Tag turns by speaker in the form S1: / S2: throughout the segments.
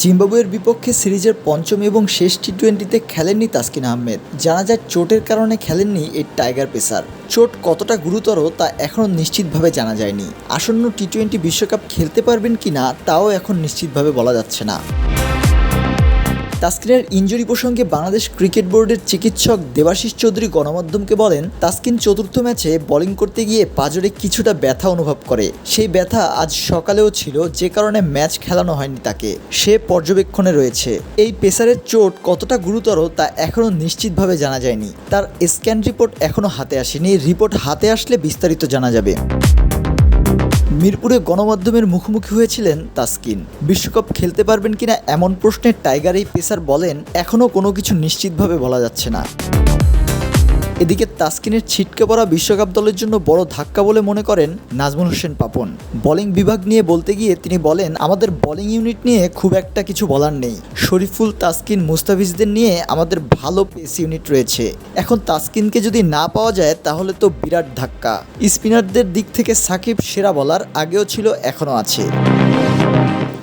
S1: জিম্বাবুয়ের বিপক্ষে সিরিজের পঞ্চম এবং শেষ টি টোয়েন্টিতে খেলেননি তাসকিন আহমেদ। জানা যায়, চোটের কারণে খেলেননি এই টাইগার পেসার। চোট কতটা গুরুতর তা এখনও নিশ্চিতভাবে জানা যায়নি। আসন্ন টি টোয়েন্টি বিশ্বকাপ খেলতে পারবেন কি না তাও এখন নিশ্চিতভাবে বলা যাচ্ছে না। তাসকিনের ইঞ্জুরি প্রসঙ্গে বাংলাদেশ ক্রিকেট বোর্ডের চিকিৎসক দেবাশিস চৌধুরী গণমাধ্যমকে বলেন, তাসকিন চতুর্থ ম্যাচে বোলিং করতে গিয়ে পাজরে কিছুটা ব্যথা অনুভব করে। সেই ব্যথা আজ সকালেও ছিল, যে কারণে ম্যাচ খেলানো হয়নি তাকে। সে পর্যবেক্ষণে রয়েছে। এই পেসারের চোট কতটা গুরুতর তা এখনও নিশ্চিতভাবে জানা যায়নি। তার স্ক্যান রিপোর্ট এখনও হাতে আসেনি। রিপোর্ট হাতে আসলে বিস্তারিত জানা যাবে। মিরপুরে গণমাধ্যমের মুখোমুখি হয়েছিলেন তাসকিন। বিশ্বকাপ খেলতে পারবেন কিনা এমন প্রশ্নে টাইগার এই পেসার বলেন এখনও কোনো কিছু নিশ্চিতভাবে বলা যাচ্ছে না। এদিকে তাসকিনের ছিটকে পড়া বিশ্বকাপ দলের জন্য বড় ধাক্কা বলে মনে করেন নাজমুল হোসেন পাপন। বোলিং বিভাগ নিয়ে বলতে গিয়ে তিনি বলেন, আমাদের বোলিং ইউনিট নিয়ে খুব একটা কিছু বলার নেই। শরীফুল, তাসকিন, মুস্তাফিজদের নিয়ে আমাদের ভালো পেস ইউনিট রয়েছে। এখন তাসকিনকে যদি না পাওয়া যায়, তাহলে তো বিরাট ধাক্কা। স্পিনারদের দিক থেকে সাকিব সেরা বলার আগেও ছিল, এখনও আছে।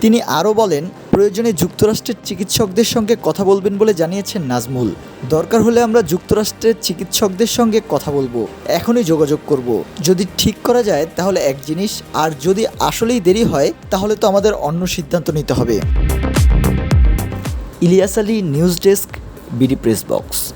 S1: তিনি আরও বলেন প্রয়োজনে যুক্তরাষ্ট্রের চিকিৎসকদের সঙ্গে কথা বলবেন বলে জানিয়েছেন নাজমুল। দরকার হলে আমরা যুক্তরাষ্ট্রের চিকিৎসকদের সঙ্গে কথা বলব। এখনই যোগাযোগ করব। যদি ঠিক করা যায়, তাহলে এক জিনিস, আর যদি আসলেই দেরি হয়, তাহলে তো আমাদের অন্য সিদ্ধান্ত নিতে হবে। Ilias Ali, news desk, BD press box.